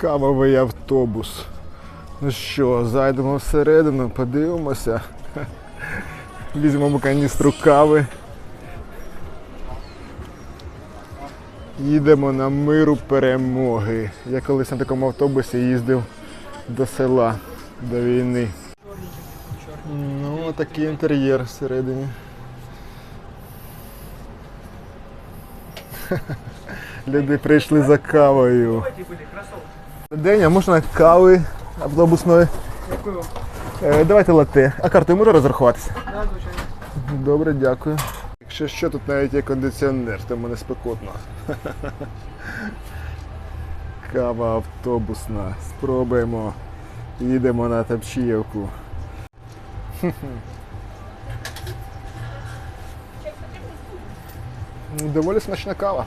Кавовий автобус. Ну що, зайдемо всередину, подивимося. Візьмемо каністру кави. Їдемо на миру перемоги. Я колись на такому автобусі їздив до села, до війни. Ну, такий інтер'єр всередині. Люди прийшли за кавою. День, а можна кави автобусної? Дякую. Е, давайте латте. А картою можу розрахуватися? Да, звичайно. Добре, дякую. Якщо що, тут навіть є кондиціонер, то мене спекотно. Кава автобусна. Спробуємо. Їдемо на Тапчіївку. Доволі смачна кава.